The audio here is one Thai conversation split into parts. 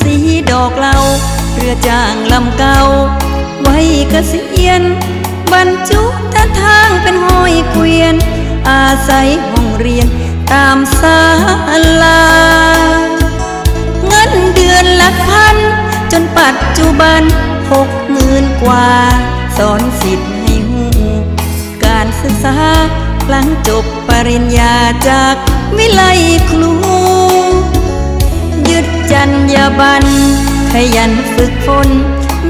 สีดอกเหลาเรือจ้างลำเก่า ไว้เกษียณบรรจุท่าทางเป็นห้อยเกวียน อาศัยห้องเรียนตามศาลา เงินเดือนหลักพัน จนปัจจุบันหกหมื่นกว่า สอนสิทธิ์ให้หูการศึกษาหลังจบปริญญาจากวิไลครู จัญญาบันขยันฝึกฝน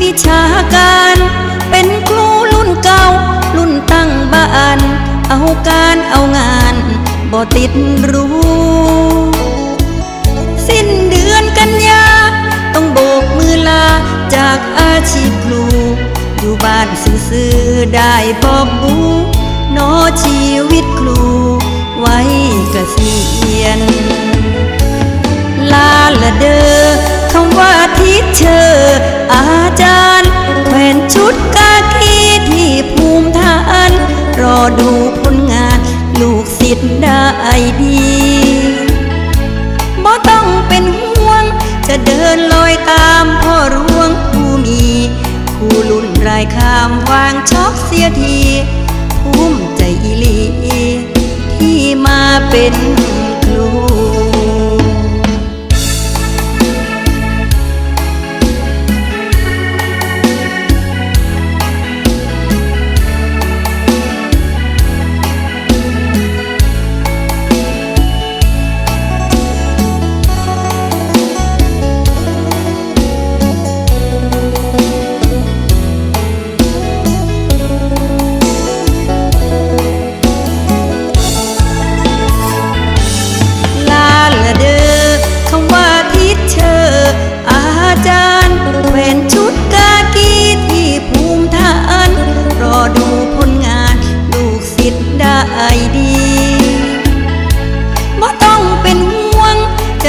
วิชาการ เป็นครูรุ่นเก่า รุ่นตั้งบ้าน เอาการเอางานบ่ติดรู้ สิ้นเดือนกันยา ต้องโบกมือลาจากอาชีพครู อยู่บ้านซื่อๆได้บอกบูโนอชีวิตครู ไว้เกษียณ ละเดอคำว่าทิเชอร์อาจารย์แขวนชุดกากีที่ภูมิฐานรอดูผลงานลูกศิษย์ได้ดีบ่ต้องเป็นห่วง จะเดินลอยตามพ่อหลวงผู้มีผู้ลุ่นรายข้ามวางช็อกเสียทีภูมิใจอีลีที่มาเป็น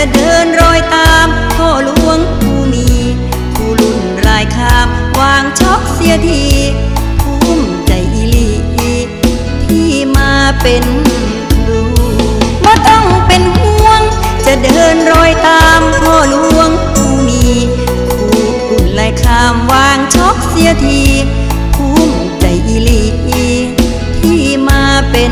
จะเดินรอยตามพ่อหลวงผู้มี ผู้ลุ่นรายข้ามวางช็อกเสียทีภูมิใจอีลีที่มาเป็นครูบ่ต้องเป็นห่วง จะเดินรอยตามพ่อหลวงผู้มีผู้อุ่นไล่ข้ามวางช็อกเสียทีภูมิใจอีลีที่มาเป็น